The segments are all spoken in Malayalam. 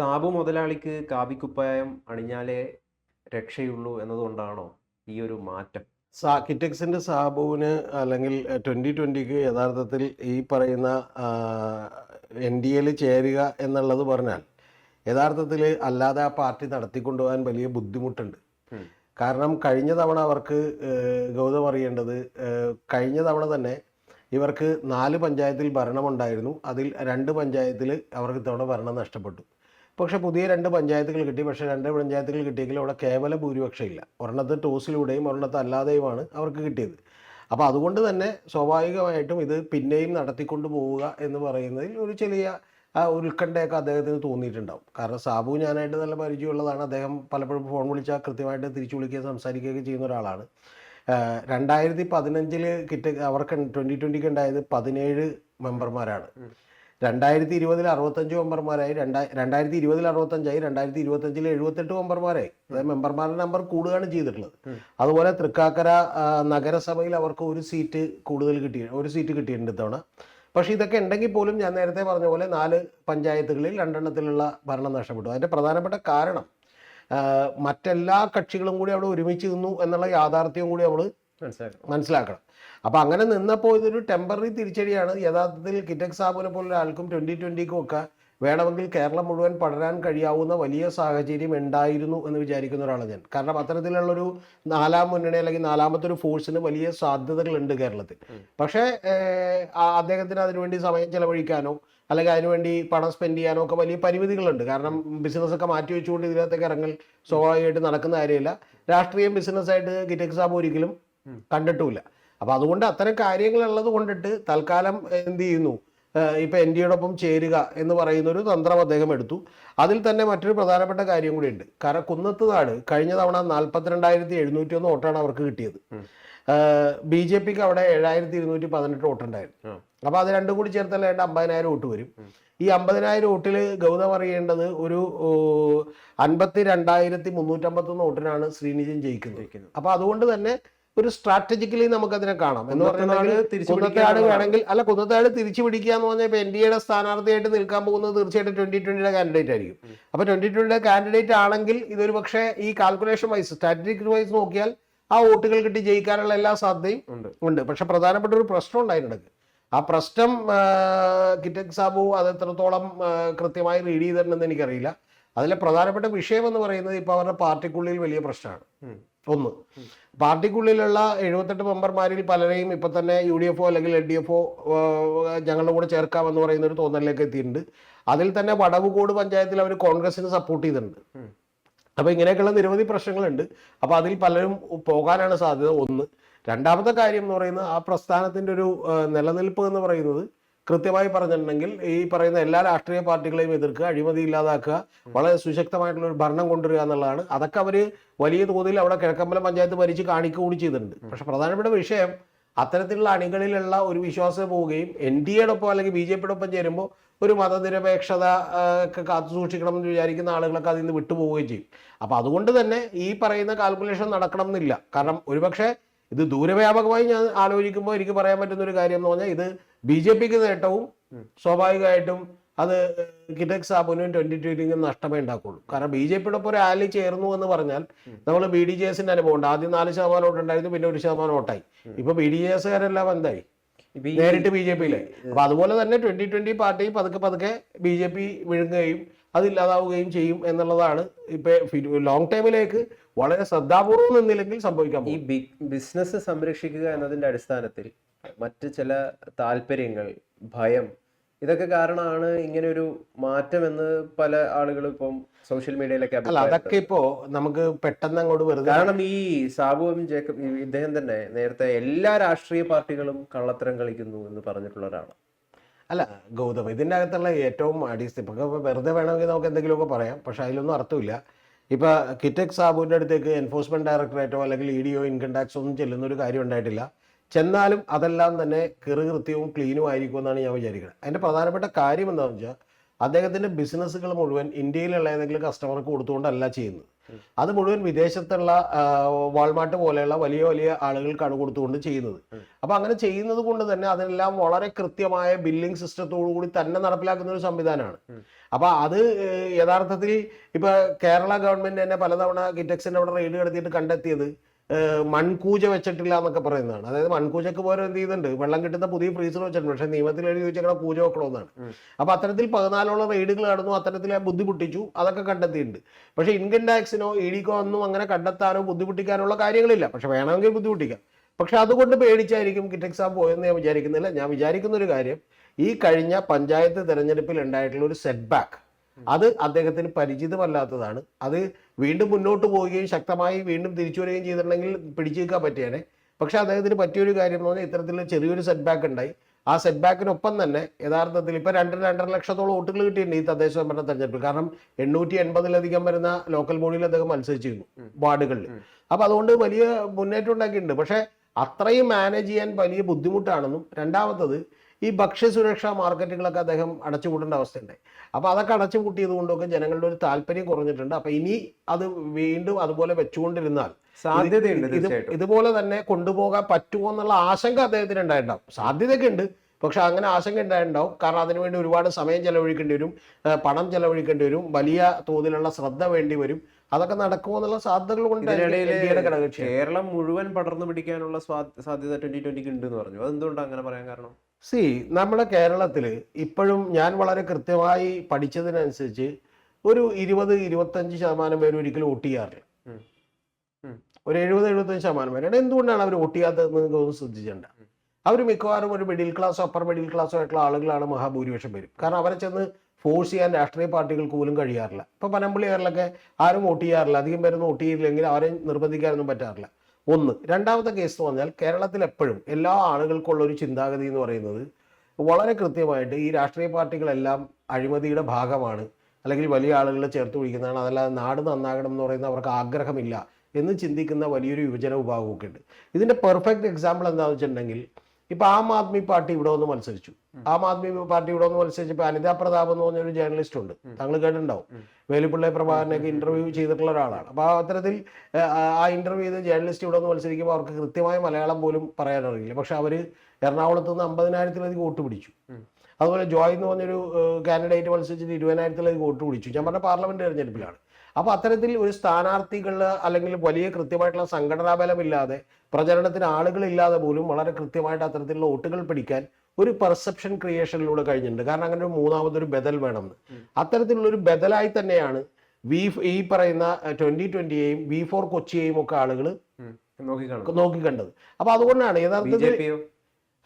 സാബു മുതലാളിക്ക് കാവിക്കുപ്പായം അണിഞ്ഞാലേ രക്ഷയുള്ളൂ എന്നതുകൊണ്ടാണോ ഈ ഒരു മാറ്റം? സാ കിറ്റക്സിന്റെ സാബുവിന് അല്ലെങ്കിൽ ട്വന്റി ട്വന്റിക്ക് യഥാർത്ഥത്തിൽ ഈ പറയുന്ന എൻ ഡി എയിൽ ചേരുക എന്നുള്ളത് പറഞ്ഞാൽ യഥാർത്ഥത്തിൽ അല്ലാതെ ആ പാർട്ടി നടത്തിക്കൊണ്ടുപോകാൻ വലിയ ബുദ്ധിമുട്ടുണ്ട്. കാരണം കഴിഞ്ഞ തവണ അവർക്ക് ഗൗതം അറിയേണ്ടത് കഴിഞ്ഞ തവണ തന്നെ ഇവർക്ക് നാല് പഞ്ചായത്തിൽ ഭരണമുണ്ടായിരുന്നു. അതിൽ രണ്ട് പഞ്ചായത്തിൽ അവർക്ക് ഇത്തവണ ഭരണം നഷ്ടപ്പെട്ടു. പക്ഷെ പുതിയ രണ്ട് പഞ്ചായത്തുകൾ കിട്ടി. പക്ഷേ രണ്ട് പഞ്ചായത്തുകൾ കിട്ടിയെങ്കിലും അവിടെ കേവല ഭൂരിപക്ഷം ഇല്ല ഒരെണ്ണത്ത് ടോസിലൂടെയും ഒരെണ്ണത്ത് അല്ലാതെയുമാണ് അവർക്ക് കിട്ടിയത്. അപ്പോൾ അതുകൊണ്ട് തന്നെ സ്വാഭാവികമായിട്ടും ഇത് പിന്നെയും നടത്തിക്കൊണ്ട് പോവുക എന്ന് പറയുന്നതിൽ ഒരു ചെറിയ ആ ഉത്കണ്ഠയൊക്കെ അദ്ദേഹത്തിന് തോന്നിയിട്ടുണ്ടാവും. കാരണം സാബു ഞാനായിട്ട് നല്ല പരിചയമുള്ളതാണ്. അദ്ദേഹം പലപ്പോഴും ഫോൺ വിളിച്ചാൽ കൃത്യമായിട്ട് തിരിച്ചു വിളിക്കുകയും സംസാരിക്കുകയൊക്കെ ചെയ്യുന്ന ഒരാളാണ്. രണ്ടായിരത്തി പതിനഞ്ചിൽ കിട്ട അവർക്ക് ട്വന്റി ട്വന്റിക്ക് ഉണ്ടായത് പതിനേഴ് മെമ്പർമാരാണ്. രണ്ടായിരത്തി ഇരുപതിൽ അറുപത്തഞ്ച് മെമ്പർമാരായി രണ്ടായി രണ്ടായിരത്തി ഇരുപതിൽ അറുപത്തഞ്ചായി രണ്ടായിരത്തി ഇരുപത്തഞ്ചിൽ എഴുപത്തെട്ട് മെമ്പർമാരായി. അതായത് മെമ്പർമാരുടെ നമ്പർ കൂടുകയാണ് ചെയ്തിട്ടുള്ളത്. അതുപോലെ തൃക്കാക്കര നഗരസഭയിൽ അവർക്ക് ഒരു സീറ്റ് കൂടുതൽ കിട്ടി ഒരു സീറ്റ് കിട്ടിയിട്ടുണ്ട് ഇത്തവണ. പക്ഷേ ഇതൊക്കെ ഉണ്ടെങ്കിൽ പോലും ഞാൻ നേരത്തെ പറഞ്ഞ പോലെ നാല് പഞ്ചായത്തുകളിൽ രണ്ടെണ്ണത്തിലുള്ള ഭരണം നഷ്ടപ്പെട്ടു. അതിന്റെ പ്രധാനപ്പെട്ട കാരണം മറ്റെല്ലാ കക്ഷികളും കൂടി അവിടെ ഒരുമിച്ച് നിന്നു എന്നുള്ള യാഥാർത്ഥ്യവും കൂടി നമ്മൾ മനസ്സിലാക്കണം. മനസ്സിലാക്കണം. അപ്പൊ അങ്ങനെ നിന്നപ്പോൾ ഇതൊരു ടെമ്പററി തിരിച്ചടിയാണ്. യഥാർത്ഥത്തിൽ കിറ്റക് സാബുനെ പോലെ ആൾക്കും ട്വന്റി ട്വന്റിക്കും ഒക്കെ വേണമെങ്കിൽ കേരളം മുഴുവൻ പടരാൻ കഴിയാവുന്ന വലിയ സാഹചര്യം ഉണ്ടായിരുന്നു എന്ന് വിചാരിക്കുന്ന ഒരാളാണ് ഞാൻ. കാരണം അത്തരത്തിലുള്ളൊരു നാലാം മുന്നണി അല്ലെങ്കിൽ നാലാമത്തെ ഒരു ഫോഴ്സിന് വലിയ സാധ്യതകളുണ്ട് കേരളത്തിൽ. പക്ഷേ അദ്ദേഹത്തിന് അതിനുവേണ്ടി സമയം ചെലവഴിക്കാനോ അല്ലെങ്കിൽ അതിനുവേണ്ടി പണം സ്പെൻഡ് ചെയ്യാനോ ഒക്കെ വലിയ പരിമിതികളുണ്ട്. കാരണം ബിസിനസ് ഒക്കെ മാറ്റി വെച്ചുകൊണ്ട് ഇതിനകത്തേക്ക് ഇറങ്ങൽ സ്വാഭാവികമായിട്ട് നടക്കുന്ന കാര്യമില്ല. രാഷ്ട്രീയം ബിസിനസ്സായിട്ട് കിറ്റക് സാബ് ഒരിക്കലും കണ്ടിട്ടുമില്ല. അപ്പൊ അതുകൊണ്ട് അത്തരം കാര്യങ്ങളുള്ളത് കൊണ്ടിട്ട് തൽക്കാലം എന്ത് ചെയ്യുന്നു? ഇപ്പൊ എൻ ഡി എയോടൊപ്പം ചേരുക എന്ന് പറയുന്ന ഒരു തന്ത്രം അദ്ദേഹം എടുത്തു. അതിൽ തന്നെ മറ്റൊരു പ്രധാനപ്പെട്ട കാര്യം കൂടിയുണ്ട്. കാരണം കുന്നത്ത് നാട് കഴിഞ്ഞ തവണ നാൽപ്പത്തിരണ്ടായിരത്തി എഴുന്നൂറ്റി ഒന്ന് വോട്ടാണ് അവർക്ക് കിട്ടിയത്. ബി ജെ പിക്ക് അവിടെ ഏഴായിരത്തി ഇരുന്നൂറ്റി പതിനെട്ട് വോട്ടുണ്ടായിരുന്നു. അപ്പൊ അത് രണ്ടും കൂടി ചേർത്തല്ല രണ്ട് അമ്പതിനായിരം വോട്ട് വരും. ഈ അമ്പതിനായിരം വോട്ടിൽ ഗൗതം അറിയേണ്ടത് ഒരു അൻപത്തി രണ്ടായിരത്തി മുന്നൂറ്റമ്പത്തൊന്ന് വോട്ടിനാണ് ശ്രീനിജൻ ജയിക്കുന്നത്. അപ്പൊ അതുകൊണ്ട് തന്നെ ഒരു സ്ട്രാറ്റജിക്കലി നമുക്ക് അതിനെ കാണാം. എന്ന് പറയുന്നത് പറഞ്ഞാൽ കുന്നത്താട്. വേണമെങ്കിൽ അല്ല കുന്നത്താട് തിരിച്ചു പിടിക്കുക എന്ന് പറഞ്ഞാൽ ഇപ്പൊ എൻ ഡി എയുടെ സ്ഥാനാർത്ഥിയായിട്ട് നിൽക്കാൻ പോകുന്നത് തീർച്ചയായിട്ടും ട്വന്റി ട്വന്റിയുടെ കാൻഡിഡേറ്റ് ആയിരിക്കും. അപ്പൊ ട്വന്റി ട്വന്റിയുടെ കാൻഡിഡേറ്റ് ആണെങ്കിൽ ഇതൊരു പക്ഷേ ഈ കാൽക്കുലേഷൻ വൈസ് സ്ട്രാറ്റജിക് വൈസ് നോക്കിയാൽ ആ വോട്ടുകൾ കിട്ടി ജയിക്കാനുള്ള എല്ലാ സാധ്യതയും ഉണ്ട്. പക്ഷെ പ്രധാനപ്പെട്ട ഒരു പ്രശ്നം ഉണ്ടായിട്ടുണ്ട് ആ പ്രശ്നം കിറ്റക് സാബു അത് എത്രത്തോളം കൃത്യമായി റീഡ് ചെയ്തിട്ടുണ്ടെന്ന് എനിക്കറിയില്ല. അതിലെ പ്രധാനപ്പെട്ട വിഷയം എന്ന് പറയുന്നത് ഇപ്പോൾ അവരുടെ പാർട്ടിക്കുള്ളിൽ വലിയ പ്രശ്നമാണ്. ഒന്ന്. പാർട്ടിക്കുള്ളിലുള്ള എഴുപത്തെട്ട് മെമ്പർമാരിൽ പലരെയും ഇപ്പൊ തന്നെ യു ഡി എഫ് ഒ അല്ലെങ്കിൽ എൽ ഡി എഫ് ഒ ഞങ്ങളുടെ കൂടെ ചേർക്കാമെന്ന് പറയുന്ന ഒരു തോന്നലിലേക്ക് എത്തിയിട്ടുണ്ട്. അതിൽ തന്നെ വടവുകോട് പഞ്ചായത്തിൽ അവർ കോൺഗ്രസിന് സപ്പോർട്ട് ചെയ്തിട്ടുണ്ട്. അപ്പോൾ ഇങ്ങനെയൊക്കെയുള്ള നിരവധി പ്രശ്നങ്ങളുണ്ട്. അപ്പോൾ അതിൽ പലരും പോകാനാണ് സാധ്യത. ഒന്ന് രണ്ടാമത്തെ കാര്യം എന്ന് പറയുന്നത് ആ പ്രസ്ഥാനത്തിന്റെ ഒരു നിലനിൽപ്പ് എന്ന് പറയുന്നത് കൃത്യമായി പറഞ്ഞിട്ടുണ്ടെങ്കിൽ ഈ പറയുന്ന എല്ലാ രാഷ്ട്രീയ പാർട്ടികളെയും എതിർക്കുക അഴിമതി ഇല്ലാതാക്കുക വളരെ സുശക്തമായിട്ടുള്ള ഒരു ഭരണം കൊണ്ടുവരിക എന്നുള്ളതാണ്. അതൊക്കെ അവർ വലിയ തോതിൽ അവിടെ കിഴക്കമ്പലം പഞ്ചായത്ത് ഭരിച്ച് കാണിക്കുക കൂടി ചെയ്തിട്ടുണ്ട്. പക്ഷെ പ്രധാനപ്പെട്ട വിഷയം അത്തരത്തിലുള്ള അണികളിലുള്ള ഒരു വിശ്വാസം പോവുകയും എൻ ഡി എയോടൊപ്പം അല്ലെങ്കിൽ ബി ജെ പിയുടെ ഒപ്പം ചേരുമ്പോൾ ഒരു മതനിരപേക്ഷത ഒക്കെ കാത്തു സൂക്ഷിക്കണം എന്ന് വിചാരിക്കുന്ന ആളുകളൊക്കെ അതിൽ നിന്ന് വിട്ടുപോവുകയും ചെയ്യും. അപ്പൊ അതുകൊണ്ട് തന്നെ ഈ പറയുന്ന കാൽക്കുലേഷൻ നടക്കണം എന്നില്ല കാരണം ഒരുപക്ഷെ ഇത് ദൂരവ്യാപകമായി ഞാൻ ആലോചിക്കുമ്പോൾ എനിക്ക് പറയാൻ പറ്റുന്ന ഒരു കാര്യം എന്ന് പറഞ്ഞാൽ ഇത് ബി ജെ പിക്ക് നേട്ടവും സ്വാഭാവികമായിട്ടും അത് കിറ്റക് സാബുനും ട്വന്റി ട്വന്റിക്കും നഷ്ടമേ ഉണ്ടാക്കുള്ളൂ. കാരണം ബി ജെ പിയുടെ ഒപ്പം ഒരു ആലി ചേർന്നു എന്ന് പറഞ്ഞാൽ നമ്മൾ ബി ഡി ജെ എസിന്റെ അനുഭവം ഉണ്ട്. ആദ്യം നാല് ശതമാനം വോട്ട് ഉണ്ടായിരുന്നു പിന്നെ ഒരു ശതമാനം വോട്ടായി. ഇപ്പൊ ബി ഡി ജെ എസുകാരെല്ലാം എന്തായി? നേരിട്ട് ബി ജെ പിയിലായി അപ്പൊ അതുപോലെ തന്നെ ട്വന്റി ട്വന്റി പാർട്ടി പതുക്കെ പതുക്കെ ബി ജെ പി വിഴുങ്ങുകയും അതില്ലാതാവുകയും ചെയ്യും എന്നുള്ളതാണ് ഇപ്പൊ ലോങ് ടൈമിലേക്ക് വളരെ ശ്രദ്ധാപൂർവം നിന്നില്ലെങ്കിൽ സംഭവിക്കാം ഈ ബിസിനസ് സംരക്ഷിക്കുക എന്നതിന്റെ അടിസ്ഥാനത്തിൽ മറ്റ് ചില താല്പര്യങ്ങൾ ഭയം ഇതൊക്കെ കാരണമാണ് ഇങ്ങനെ ഒരു മാറ്റം എന്ന് പല ആളുകളും ഇപ്പം സോഷ്യൽ മീഡിയയിലൊക്കെ അല്ല. അതൊക്കെ ഇപ്പോ നമുക്ക് പെട്ടെന്ന് അങ്ങോട്ട് വെറുതെ കാരണം ഈ സാബുവും ജേക്കബ് ഇദ്ദേഹം തന്നെ നേരത്തെ എല്ലാ രാഷ്ട്രീയ പാർട്ടികളും കള്ളത്തരം കളിക്കുന്നു എന്ന് പറഞ്ഞിട്ടുള്ള ഒരാളാണ് അല്ല ഗൗതം ഇതിന്റെ അകത്തുള്ള ഏറ്റവും അടിസ്ഥ ഇപ്പം വെറുതെ വേണമെങ്കിൽ നമുക്ക് എന്തെങ്കിലുമൊക്കെ പറയാം. പക്ഷേ അതിലൊന്നും അർത്ഥമില്ല. ഇപ്പോൾ കിറ്റക് സാബുവിന്റെ അടുത്തേക്ക് എൻഫോഴ്സ്മെന്റ് ഡയറക്ടറേറ്റോ അല്ലെങ്കിൽ ഇ ഡിയോ ഇൻകം ടാക്സ് ഒന്നും ചെല്ലുന്ന ഒരു കാര്യം ഉണ്ടായിട്ടില്ല. ചെന്നാലും അതെല്ലാം തന്നെ കൃത്യവും ക്ലീനും ആയിരിക്കും എന്നാണ് ഞാൻ വിചാരിക്കുന്നത് അതിന്റെ പ്രധാനപ്പെട്ട കാര്യം എന്താണെന്ന് വെച്ചാൽ അദ്ദേഹത്തിന്റെ ബിസിനസ്സുകൾ മുഴുവൻ ഇന്ത്യയിലുള്ള ഏതെങ്കിലും കസ്റ്റമർക്ക് കൊടുത്തുകൊണ്ടല്ല ചെയ്യുന്നത്. അത് മുഴുവൻ വിദേശത്തുള്ള വാൾമാർട്ട് പോലെയുള്ള വലിയ വലിയ ആളുകൾക്കാണ് കൊടുത്തുകൊണ്ട് ചെയ്യുന്നത്. അപ്പൊ അങ്ങനെ ചെയ്യുന്നത് കൊണ്ട് തന്നെ അതെല്ലാം വളരെ കൃത്യമായ ബില്ലിംഗ് സിസ്റ്റത്തോടു കൂടി തന്നെ നടപ്പിലാക്കുന്ന ഒരു സംവിധാനമാണ്. അപ്പൊ അത് യഥാർത്ഥത്തിൽ ഇപ്പൊ കേരള ഗവൺമെന്റ് തന്നെ പലതവണ കിറ്റക്സിന്റെ അവിടെ റെയ്ഡ് നടത്തിയിട്ട് കണ്ടെത്തിയത്. മൺകൂജ വെച്ചിട്ടില്ല എന്നൊക്കെ പറയുന്നതാണ്. അതായത് മൺകൂജക്ക് പോലെ എന്ത് ചെയ്യുന്നുണ്ട്? വെള്ളം കിട്ടുന്ന പുതിയ ഫ്രീസർ വെച്ചിട്ടുണ്ട്. പക്ഷേ നിയമത്തിൽ എഴുതി വെച്ചേക്കണ പൂജ വെക്കണമെന്നാണ്. അപ്പൊ അത്തരത്തിൽ പതിനാലോളം റെയ്ഡുകൾ നടന്നു. അത്തരത്തിൽ ബുദ്ധിമുട്ടിച്ചു. അതൊക്കെ കണ്ടെത്തിയിട്ടുണ്ട്. പക്ഷേ ഇൻകം ടാക്സിനോ ഇ ഡിക്കോ ഒന്നും അങ്ങനെ കണ്ടെത്താനോ ബുദ്ധിമുട്ടിക്കാനുള്ള കാര്യങ്ങളില്ല. പക്ഷെ വേണമെങ്കിൽ ബുദ്ധിമുട്ടിക്കാം. പക്ഷെ അതുകൊണ്ട് പേടിച്ചായിരിക്കും കിറ്റ് എക്സാം പോയെന്ന് ഞാൻ വിചാരിക്കുന്നില്ല. ഞാൻ വിചാരിക്കുന്ന ഒരു കാര്യം ഈ കഴിഞ്ഞ പഞ്ചായത്ത് തെരഞ്ഞെടുപ്പിൽ ഉണ്ടായിട്ടുള്ള ഒരു സെറ്റ് ബാക്ക് അത് അദ്ദേഹത്തിന് പരിചിതമല്ലാത്തതാണ്. അത് വീണ്ടും മുന്നോട്ട് പോവുകയും ശക്തമായി വീണ്ടും തിരിച്ചു വരികയും ചെയ്തിട്ടുണ്ടെങ്കിൽ പിടിച്ചു നിൽക്കാൻ പറ്റിയാണ് പക്ഷെ അദ്ദേഹത്തിന് പറ്റിയൊരു കാര്യം എന്ന് പറഞ്ഞാൽ ഇത്തരത്തിൽ ചെറിയൊരു സെറ്റ് ബാക്ക് ഉണ്ടായി. ആ സെറ്റ് ബാക്കിനൊപ്പം തന്നെ യഥാർത്ഥത്തിൽ ഇപ്പോൾ രണ്ട് രണ്ടര ലക്ഷത്തോളം വോട്ടുകൾ കിട്ടിയിട്ടുണ്ട് ഈ തദ്ദേശ ഭരണ തെരഞ്ഞെടുപ്പിൽ. കാരണം എണ്ണൂറ്റി എൺപതിലധികം വരുന്ന ലോക്കൽ ബോഡിയിൽ അദ്ദേഹം മത്സരിച്ചിരുന്നു വാർഡുകളിൽ. അപ്പോൾ അതുകൊണ്ട് വലിയ മുന്നേറ്റം ഉണ്ടാക്കിയിട്ടുണ്ട്. പക്ഷേ അത്രയും മാനേജ് ചെയ്യാൻ വലിയ ബുദ്ധിമുട്ടാണെന്നും രണ്ടാമത്തത് ഈ ഭക്ഷ്യസുരക്ഷാ മാർക്കറ്റുകളൊക്കെ അദ്ദേഹം അടച്ചുപൂട്ടേണ്ട അവസ്ഥയുണ്ടായി അപ്പൊ അതൊക്കെ അടച്ചുപൂട്ടിയത് കൊണ്ടൊക്കെ ജനങ്ങളുടെ ഒരു താല്പര്യം കുറഞ്ഞിട്ടുണ്ട്. അപ്പൊ ഇനി അത് വീണ്ടും അതുപോലെ വെച്ചുകൊണ്ടിരുന്നാൽ സാധ്യതയുണ്ട് ഇത് ഇതുപോലെ തന്നെ കൊണ്ടുപോകാൻ പറ്റുമോ എന്നുള്ള ആശങ്ക അദ്ദേഹത്തിന് ഉണ്ടായിട്ടുണ്ടാവും. സാധ്യതയൊക്കെ ഉണ്ട്. പക്ഷെ അങ്ങനെ ആശങ്ക ഉണ്ടായിട്ടുണ്ടാവും. കാരണം അതിനുവേണ്ടി ഒരുപാട് സമയം ചെലവഴിക്കേണ്ടി വരും. പണം ചെലവഴിക്കേണ്ടി വരും. വലിയ തോതിലുള്ള ശ്രദ്ധ വേണ്ടി വരും. അതൊക്കെ നടക്കുമോ എന്നുള്ള സാധ്യതകൾ കൊണ്ട് കേരളം മുഴുവൻ പടർന്നു പിടിക്കാനുള്ള സാധ്യത ട്വന്റി ട്വന്റിക്ക് ഉണ്ട് എന്ന് പറഞ്ഞു. അതെന്തുകൊണ്ടാണ് അങ്ങനെ പറയാൻ കാരണം? സി നമ്മുടെ കേരളത്തിൽ ഇപ്പോഴും ഞാൻ വളരെ കൃത്യമായി പഠിച്ചതിനനുസരിച്ച് ഒരു ഇരുപത് ഇരുപത്തഞ്ച് ശതമാനം പേര് ഒരിക്കലും വോട്ട് ചെയ്യാറില്ല. ഒരു എഴുപത് എഴുപത്തഞ്ച് ശതമാനം പേരാണ് എന്തുകൊണ്ടാണ് അവർ വോട്ട് ചെയ്യാത്തതെന്ന് നിങ്ങൾക്ക് ശ്രദ്ധിച്ചിട്ടുണ്ട് അവർ മിക്കവാറും ഒരു മിഡിൽ ക്ലാസ്സോ അപ്പർ മിഡിൽ ക്ലാസ്സോ ആയിട്ടുള്ള ആളുകളാണ് മഹാഭൂരിപക്ഷം പേരും. കാരണം അവരെ ചെന്ന് ഫോഴ്സ് ചെയ്യാൻ രാഷ്ട്രീയ പാർട്ടികൾക്ക് പോലും കഴിയാറില്ല. ഇപ്പൊ പനമ്പള്ളിയാറിലൊക്കെ ആരും വോട്ട് ചെയ്യാറില്ല. അധികം പേരൊന്നും വോട്ട് ചെയ്യില്ലെങ്കിൽ അവരെ നിർബന്ധിക്കാനൊന്നും പറ്റാറില്ല. ഒന്ന്. രണ്ടാമത്തെ കേസ് എന്ന് പറഞ്ഞാൽ കേരളത്തിൽ എപ്പോഴും എല്ലാ ആളുകൾക്കുള്ള ഒരു ചിന്താഗതി എന്ന് പറയുന്നത് വളരെ കൃത്യമായിട്ട് ഈ രാഷ്ട്രീയ പാർട്ടികളെല്ലാം അഴിമതിയുടെ ഭാഗമാണ്. അല്ലെങ്കിൽ വലിയ ആളുകളെ ചേർത്ത് പിടിക്കുന്നതാണ്. അതല്ലാതെ നാട് നന്നാകണം എന്ന് പറയുന്ന അവർക്ക് ആഗ്രഹമില്ല എന്ന് ചിന്തിക്കുന്ന വലിയൊരു യുവജന വിഭാഗമൊക്കെ ഉണ്ട്. ഇതിന്റെ പെർഫെക്റ്റ് എക്സാമ്പിൾ എന്താണെന്ന് വെച്ചിട്ടുണ്ടെങ്കിൽ ഇപ്പോൾ ആം ആദ്മി പാർട്ടി ഇവിടെ വന്ന് മത്സരിച്ചു. ആം ആദ്മി പാർട്ടിയുടെ ഒന്ന് മത്സരിച്ചപ്പോ മത്സരിച്ചപ്പോൾ അനിത പ്രതാപ് എന്ന് പറഞ്ഞൊരു ജേർണലിസ്റ്റ് ഉണ്ട്. താങ്കൾ കേട്ടിട്ടുണ്ടാവും. വേലുപ്പിള്ളി പ്രഭാകരനൊക്കെ ഇന്റർവ്യൂ ചെയ്തിട്ടുള്ള ഒരാളാണ്. അപ്പോൾ ആ അത്തരത്തിൽ ആ, ഇന്റർവ്യൂ ചെയ്ത് ജേർണലിസ്റ്റ് ഇവിടെ ഒന്ന് മത്സരിക്കുമ്പോൾ അവർക്ക് കൃത്യമായ മലയാളം പോലും പറയാൻ അറിയില്ല പക്ഷെ അവർ എറണാകുളത്ത് നിന്ന് അമ്പതിനായിരത്തിലധികം വോട്ട് പിടിച്ചു. അതുപോലെ ജോയ് എന്ന് പറഞ്ഞൊരു കാൻഡിഡേറ്റ് മത്സരിച്ചിട്ട് ഇരുപതിനായിരത്തിലധികം വോട്ട് പിടിച്ചു. ഞാൻ പറഞ്ഞ പാർലമെന്റ് തെരഞ്ഞെടുപ്പിലാണ്. അപ്പോൾ അത്തരത്തിൽ ഒരു സ്ഥാനാർത്ഥികൾ അല്ലെങ്കിൽ വലിയ കൃത്യമായിട്ടുള്ള സംഘടനാ ബലമില്ലാതെ പ്രചരണത്തിന് ആളുകളില്ലാതെ പോലും വളരെ കൃത്യമായിട്ട് അത്തരത്തിലുള്ള വോട്ടുകൾ പിടിക്കാൻ ഒരു പെർസെപ്ഷൻ ക്രിയേഷനിലൂടെ കഴിഞ്ഞിട്ടുണ്ട്. കാരണം അങ്ങനെ ഒരു മൂന്നാമതൊരു ബദൽ വേണമെന്ന്. അത്തരത്തിലുള്ള ഒരു ബദലായി തന്നെയാണ് വി ഈ പറയുന്ന ട്വന്റി ട്വന്റിയെയും വി ഫോർ കൊച്ചിയെയും ഒക്കെ ആളുകൾ നോക്കിക്കണ്ടത്. അപ്പൊ അതുകൊണ്ടാണ് യഥാർത്ഥത്തിൽ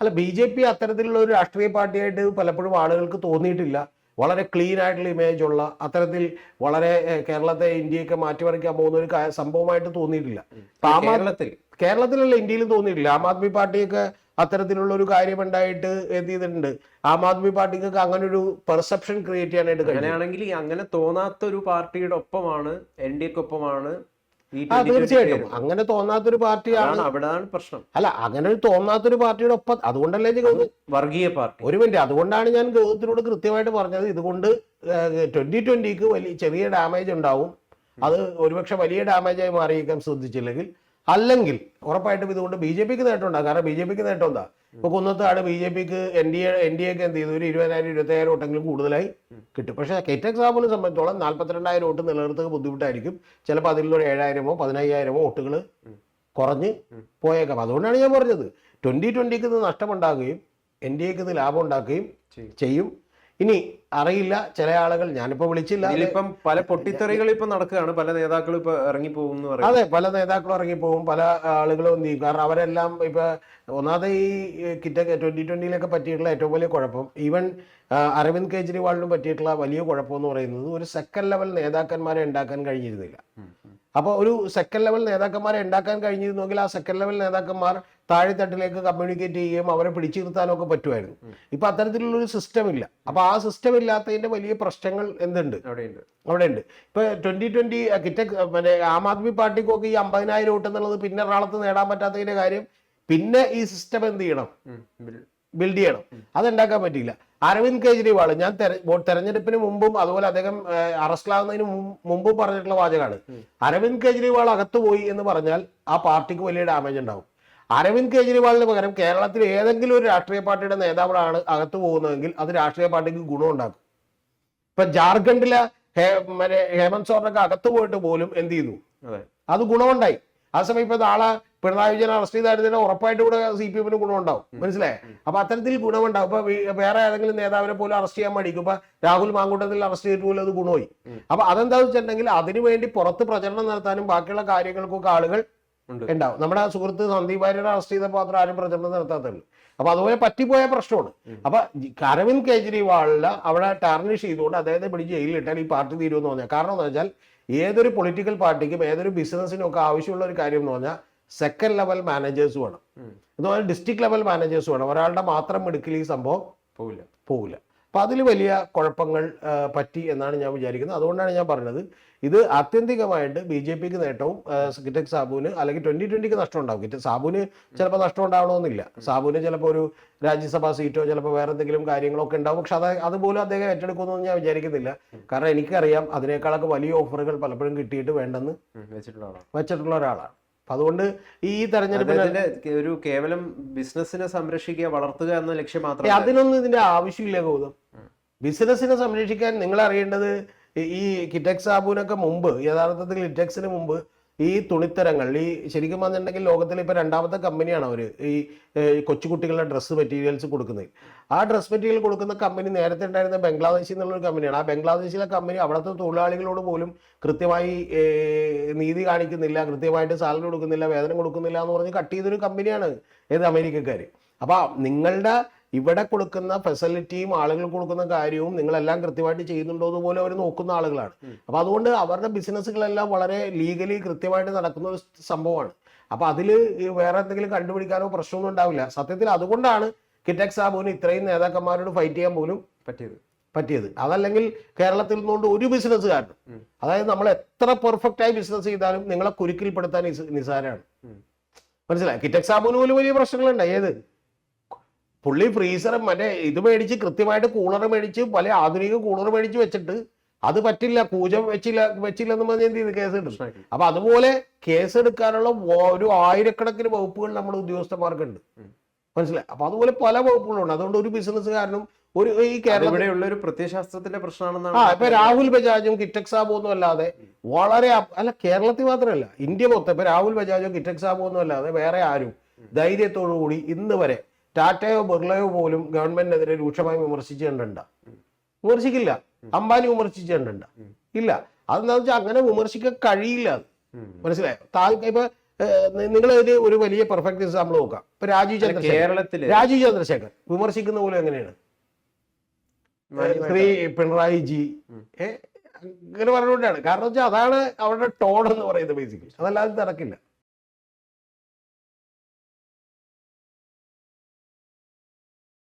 അല്ല ബി ജെ പി അത്തരത്തിലുള്ള ഒരു രാഷ്ട്രീയ പാർട്ടിയായിട്ട് പലപ്പോഴും ആളുകൾക്ക് തോന്നിയിട്ടില്ല. വളരെ ക്ലീൻ ആയിട്ടുള്ള ഇമേജ് ഉള്ള അത്തരത്തിൽ വളരെ കേരളത്തെ ഇന്ത്യയൊക്കെ മാറ്റിമറിക്കാൻ പോകുന്ന ഒരു സംഭവമായിട്ട് തോന്നിയിട്ടില്ല. കേരളത്തിൽ? കേരളത്തിലല്ല ഇന്ത്യയിലും തോന്നിയിട്ടില്ല. ആം ആദ്മി പാർട്ടിയൊക്കെ അത്തരത്തിലുള്ള ഒരു കാര്യം ഉണ്ടായിട്ട് എന്ത് ചെയ്തിട്ടുണ്ട്? ആം ആദ്മി പാർട്ടിക്ക് അങ്ങനെ ഒരു പെർസെപ്ഷൻ ക്രിയേറ്റ് ചെയ്യാനായിട്ട് അങ്ങനെയാണെങ്കിൽ അങ്ങനെ തോന്നാത്ത ഒരു പാർട്ടിയുടെ ഒപ്പമാണ് എൻ ഡി ആ 2020 തീർച്ചയായിട്ടും. അങ്ങനെ തോന്നാത്തൊരു പാർട്ടിയാണ്. അവിടെയാണ് പ്രശ്നം. അല്ല അങ്ങനെ ഒരു തോന്നാത്തൊരു പാർട്ടിയുടെ ഒപ്പം അതുകൊണ്ടല്ലേ വർഗീയ പാർട്ടി. ഒരു മിനിറ്റ് അതുകൊണ്ടാണ് ഞാൻ ഗൗതത്തിനോട് കൃത്യമായിട്ട് പറഞ്ഞത്. ഇതുകൊണ്ട് ട്വന്റി ട്വന്റിക്ക് വലിയ ചെറിയ ഡാമേജ് ഉണ്ടാവും. അത് ഒരുപക്ഷെ വലിയ ഡാമേജായി മാറിയേക്കാൻ ശ്രദ്ധിച്ചില്ലെങ്കിൽ. അല്ലെങ്കിൽ ഉറപ്പായിട്ടും ഇതുകൊണ്ട് ബി ജെ പിക്ക് നേട്ടം ഉണ്ടാകും കാരണം ബി ജെ പിക്ക് നേട്ടം എന്താ ഇപ്പൊ Kunnathunad B J pick N D A N D എക്ക് എന്ത് ചെയ്തു? ഒരു ഇരുപതിനായിരം ഇരുപത്തയ്യായിരം വോട്ടെങ്കിലും കൂടുതലായി കിട്ടും. പക്ഷേ കെറ്റക് സാബുവിനെ സംബന്ധിച്ചോളം നാല്പത്തിരണ്ടായിരം വോട്ട് നിലനിർത്തുക ബുദ്ധിമുട്ടായിരിക്കും. ചിലപ്പോൾ അതിലൊരു ഏഴായിരമോ പതിനയ്യായിരമോ വോട്ടുകൾ കുറഞ്ഞ് പോയേക്കാം. അതുകൊണ്ടാണ് ഞാൻ പറഞ്ഞത്. ട്വന്റി ട്വന്റിക്ക് ഇത് നഷ്ടമുണ്ടാകുകയും എൻ ഡി എക്ക് ഇത് ലാഭം ഉണ്ടാക്കുകയും ചെയ്യും. ഇനി അറിയില്ല ചില ആളുകൾ ഞാനിപ്പോ വിളിച്ചില്ല. ഇപ്പം പല പൊട്ടിത്തെറികൾ ഇപ്പൊ നടക്കുകയാണ്. പല നേതാക്കളും ഇപ്പൊ ഇറങ്ങി പോകുന്നു പറയും അതെ പല നേതാക്കളും ഇറങ്ങിപ്പോകും പല ആളുകളും എന്ത് ചെയ്യും? കാരണം അവരെല്ലാം ഇപ്പൊ ഒന്നാമത് ഈ കിറ്റ ട്വന്റി ട്വന്റിയിലൊക്കെ പറ്റിയിട്ടുള്ള ഏറ്റവും വലിയ കുഴപ്പം. ഈവൻ അരവിന്ദ് കെജ്രിവാളിനും പറ്റിയിട്ടുള്ള വലിയ കുഴപ്പം എന്ന് പറയുന്നത് ഒരു സെക്കൻഡ് ലെവൽ നേതാക്കന്മാരെ ഉണ്ടാക്കാൻ കഴിഞ്ഞിരുന്നില്ല. അപ്പോൾ ഒരു സെക്കൻഡ് ലെവൽ നേതാക്കന്മാരെ ഉണ്ടാക്കാൻ കഴിഞ്ഞിരുന്നെങ്കിൽ ആ സെക്കൻഡ് ലെവൽ നേതാക്കന്മാർ താഴെത്തട്ടിലേക്ക് കമ്മ്യൂണിക്കേറ്റ് ചെയ്യുകയും അവരെ പിടിച്ചു നിർത്താനും ഒക്കെ പറ്റുമായിരുന്നു. ഇപ്പൊ അത്തരത്തിലുള്ള ഒരു സിസ്റ്റം ഇല്ല. അപ്പൊ ആ സിസ്റ്റം ഇല്ലാത്തതിന്റെ വലിയ പ്രശ്നങ്ങൾ എന്തുണ്ട്? അവിടെ ഉണ്ട് ഇപ്പൊ ട്വന്റി ട്വന്റി കിറ്റക് പിന്നെ ആം ആദ്മി പാർട്ടിക്കൊക്കെ ഈ അമ്പതിനായിരം വോട്ട് എന്നുള്ളത് പിന്നെ ഒരാളത്ത് നേടാൻ പറ്റാത്തതിന്റെ കാര്യം പിന്നെ ഈ സിസ്റ്റം എന്ത് ചെയ്യണം? ബിൽഡ് ചെയ്യണം. അതുണ്ടാക്കാൻ പറ്റിയില്ല. അരവിന്ദ് കെജ്രിവാൾ ഞാൻ തെരഞ്ഞെടുപ്പിന് മുമ്പും അതുപോലെ അദ്ദേഹം അറസ്റ്റിലാകുന്നതിന് മുമ്പും പറഞ്ഞിട്ടുള്ള വാചകമാണ് അരവിന്ദ് കെജ്രിവാൾ അകത്തു പോയി എന്ന് പറഞ്ഞാൽ ആ പാർട്ടിക്ക് വലിയ ഡാമേജ് ഉണ്ടാവും. അരവിന്ദ് കെജ്രിവാളിന് പകരം കേരളത്തിൽ ഏതെങ്കിലും ഒരു രാഷ്ട്രീയ പാർട്ടിയുടെ നേതാവാണ് അകത്തു പോകുന്നതെങ്കിൽ അത് രാഷ്ട്രീയ പാർട്ടിക്ക് ഗുണമുണ്ടാക്കും ഇപ്പൊ ജാർഖണ്ഡിലെ ഹേ- മറ്റേ ഹേമന്ത് സോറനൊക്കെ അകത്തു പോയിട്ട് പോലും എന്ത് ചെയ്തു? അത് ഗുണമുണ്ടായി. ആ സമയം ഇപ്പൊ നാളെ പിണറായി വിജയൻ അറസ്റ്റ് ചെയ്തായിരുന്നതിന് ഉറപ്പായിട്ട് കൂടെ സി പി എമ്മിന് ഗുണമുണ്ടാവും. മനസ്സിലായേ? അപ്പൊ അത്തരത്തിൽ ഗുണമുണ്ടാവും. ഇപ്പൊ വേറെ ഏതെങ്കിലും നേതാവിനെ പോലും അറസ്റ്റ് ചെയ്യാൻ മടിക്കും. ഇപ്പൊ രാഹുൽ മാങ്കൂട്ടത്തിൽ അറസ്റ്റ് ചെയ്തിട്ട് പോലും അത് ഗുണമായി. അപ്പൊ അതെന്താ വെച്ചിട്ടുണ്ടെങ്കിൽ അതിനുവേണ്ടി പുറത്ത് പ്രചരണം നടത്താനും ബാക്കിയുള്ള കാര്യങ്ങൾക്കൊക്കെ ആളുകൾ ഉണ്ട്. ഉണ്ടാവും. നമ്മുടെ സുഹൃത്ത് സന്ദീപ് വാര്യരെ അറസ്റ്റ് ചെയ്തപ്പോൾ അത്ര ആരും പ്രചരണം നടത്താത്തുള്ളൂ അപ്പൊ അതുപോലെ പറ്റിപ്പോയ പ്രശ്നമാണ്. അപ്പൊ അരവിന്ദ് കെജ്രിവാളിൽ അവിടെ ടാർണിഷ് ചെയ്തുകൊണ്ട് അദ്ദേഹത്തെ പിടിച്ച് ജയിലിലിട്ടാൽ ഈ പാർട്ടി തീരുമെന്ന് പറഞ്ഞാൽ. കാരണം എന്താ വെച്ചാൽ ഏതൊരു പൊളിറ്റിക്കൽ പാർട്ടിക്കും ഏതൊരു ബിസിനസ്സിനും ഒക്കെ ആവശ്യമുള്ള ഒരു കാര്യം എന്ന് പറഞ്ഞാൽ സെക്കൻഡ് ലെവൽ മാനേജേഴ്സ് വേണം. അതുപോലെ എന്ന് പറഞ്ഞാൽ ഡിസ്ട്രിക്ട് ലെവൽ മാനേജേഴ്സ് വേണം. ഒരാളുടെ മാത്രം എടുക്കൽ ഈ സംഭവം പോവില്ല. പോകില്ല അപ്പൊ അതിൽ വലിയ കുഴപ്പങ്ങൾ പറ്റി എന്നാണ് ഞാൻ വിചാരിക്കുന്നത്. അതുകൊണ്ടാണ് ഞാൻ പറഞ്ഞത് ഇത് ആത്യന്തികമായിട്ട് ബി ജെ പിക്ക് നേട്ടവും കിറ്റക് സാബുവിന് അല്ലെങ്കിൽ ട്വന്റി ട്വന്റിക്ക് നഷ്ടം ഉണ്ടാവും കിറ്റ് സാബുവിന് ചിലപ്പോൾ നഷ്ടം ഉണ്ടാവണമെന്നില്ല സാബുവിന് ചിലപ്പോൾ ഒരു രാജ്യസഭാ സീറ്റോ ചിലപ്പോൾ വേറെ എന്തെങ്കിലും കാര്യങ്ങളൊക്കെ ഉണ്ടാവും. പക്ഷെ അത് അതുപോലും അദ്ദേഹം ഏറ്റെടുക്കുമെന്ന് ഞാൻ വിചാരിക്കുന്നില്ല. കാരണം എനിക്കറിയാം അതിനേക്കാളൊക്കെ വലിയ ഓഫറുകൾ പലപ്പോഴും കിട്ടിയിട്ട് വേണ്ടെന്ന് വെച്ചിട്ടുള്ള ഒരാളാണ്. അപ്പൊ അതുകൊണ്ട് ഈ തെരഞ്ഞെടുപ്പിന് ഒരു കേവലം ബിസിനസ്സിനെ സംരക്ഷിക്കുക വളർത്തുക എന്ന ലക്ഷ്യം മാത്രം മാത്രമേ അതിനൊന്നും ഇതിന്റെ ആവശ്യമില്ല ഗൗതം. ബിസിനസ്സിനെ സംരക്ഷിക്കാൻ നിങ്ങൾ അറിയേണ്ടത് ഈ- ഈ കിറ്റക്സ് ആബുവിനൊക്കെ മുമ്പ് യഥാർത്ഥത്തിൽ കിറ്റക്സിന് മുമ്പ് ഈ തുണിത്തരങ്ങൾ ഈ ശരിക്കും പറഞ്ഞിട്ടുണ്ടെങ്കിൽ ലോകത്തിൽ ഇപ്പോൾ രണ്ടാമത്തെ കമ്പനിയാണ് അവർ ഈ കൊച്ചുകുട്ടികളുടെ ഡ്രസ്സ് മെറ്റീരിയൽസ് കൊടുക്കുന്നത്. ആ ഡ്രസ്സ് മെറ്റീരിയൽ കൊടുക്കുന്ന കമ്പനി നേരത്തെ ഉണ്ടായിരുന്ന ബംഗ്ലാദേശിൽ നിന്നുള്ളൊരു കമ്പനിയാണ്. ആ ബംഗ്ലാദേശിലെ കമ്പനി അവിടുത്തെ തൊഴിലാളികളോട് പോലും കൃത്യമായി നീതി കാണിക്കുന്നില്ല കൃത്യമായിട്ട് സാലറി കൊടുക്കുന്നില്ല വേതനം കൊടുക്കുന്നില്ല എന്ന് പറഞ്ഞ് കട്ട് ചെയ്തൊരു കമ്പനിയാണ് ഏത് അമേരിക്കക്കാർ അപ്പോൾ നിങ്ങളുടെ ഇവിടെ കൊടുക്കുന്ന ഫെസിലിറ്റിയും ആളുകൾ കൊടുക്കുന്ന കാര്യവും നിങ്ങളെല്ലാം കൃത്യമായിട്ട് ചെയ്യുന്നുണ്ടോ എന്ന് പോലും അവർ നോക്കുന്ന ആളുകളാണ്. അപ്പൊ അതുകൊണ്ട് അവരുടെ ബിസിനസ്സുകളെല്ലാം വളരെ ലീഗലി കൃത്യമായിട്ട് നടക്കുന്ന ഒരു സംഭവമാണ്. അപ്പൊ അതിൽ വേറെ എന്തെങ്കിലും കണ്ടുപിടിക്കാനോ പ്രശ്നമൊന്നും ഉണ്ടാവില്ല. സത്യത്തിൽ അതുകൊണ്ടാണ് കിറ്റക് സാബുവിന് ഇത്രയും നേതാക്കന്മാരോട് ഫൈറ്റ് ചെയ്യാൻ പോലും പറ്റിയത്. പറ്റിയത്. അതല്ലെങ്കിൽ കേരളത്തിൽ നിന്നുകൊണ്ട് ഒരു ബിസിനസ്സുകാരനും കാരണം അതായത് നമ്മൾ എത്ര പെർഫെക്റ്റ് ആയി ബിസിനസ് ചെയ്താലും നിങ്ങളെ കുരുക്കിൽപ്പെടുത്താൻ നിസ്- നിസ്സാരമാണ് ഉം. മനസ്സിലായി? കിറ്റക് സാബുവിന് പോലും വലിയ പ്രശ്നങ്ങളുണ്ട്. ഏത്? പുള്ളി ഫ്രീസർ മറ്റേ ഇത് മേടിച്ച് കൃത്യമായിട്ട് കൂളർ മേടിച്ച് പല ആധുനിക കൂളർ മേടിച്ച് വെച്ചിട്ട് അത് പറ്റില്ല പൂജ വെച്ചില്ല വെച്ചില്ലെന്ന് പറഞ്ഞ് എന്ത് ചെയ്ത്? കേസ് പ്രശ്നമാക്കി അപ്പൊ അതുപോലെ കേസ് എടുക്കാനുള്ള ഒരു ആയിരക്കണക്കിന് വകുപ്പുകൾ നമ്മുടെ ഉദ്യോഗസ്ഥന്മാർക്കുണ്ട്. ഉണ്ട് മനസ്സിലായി? അപ്പൊ അതുപോലെ പല വകുപ്പുകളുണ്ട്. അതുകൊണ്ട് ഒരു ബിസിനസ്സുകാരനും ഒരു ഈ കേരളത്തിലുള്ള ഒരു പ്രത്യയശാസ്ത്രത്തിന്റെ ആ പ്രശ്നമാണെന്നാണ് ഇപ്പൊ രാഹുൽ ബജാജും കിറ്റക് സാബും ഒന്നും അല്ലാതെ വളരെ അല്ല കേരളത്തിൽ മാത്രമല്ല ഇന്ത്യ മൊത്തം ഇപ്പൊ രാഹുൽ ബജാജും കിറ്റക് സാബും ഒന്നും അല്ലാതെ വേറെ ആരും ധൈര്യത്തോടു കൂടി ഇന്ന് വരെ ടാറ്റയോ ബിർളയോ പോലും ഗവൺമെന്റിനെതിരെ രൂക്ഷമായി വിമർശിച്ചിട്ടുണ്ട്? വിമർശിക്കില്ല. അംബാനി വിമർശിച്ചിട്ടുണ്ട്? ഇല്ല. അതെന്താ വെച്ചാൽ അങ്ങനെ വിമർശിക്കാൻ കഴിയില്ല. അത് മനസ്സിലായോ? താൽക്ക ഇപ്പൊ നിങ്ങൾ ഇതിന് ഒരു വലിയ പെർഫെക്റ്റ് എക്സാമ്പിൾ നോക്കാം. ഇപ്പൊ രാജീവ് ചന്ദ്രശേഖർ കേരളത്തിൽ രാജീവ് ചന്ദ്രശേഖർ വിമർശിക്കുന്ന പോലും എങ്ങനെയാണ്? ശ്രീ പിണറായി ജി. ഏഹ് അങ്ങനെ പറഞ്ഞുകൊണ്ടാണ്. കാരണം വെച്ചാൽ അതാണ് അവരുടെ ടോൺ എന്ന് പറയുന്നത് ബേസിക്കലി അതല്ലാതെ നടക്കില്ല.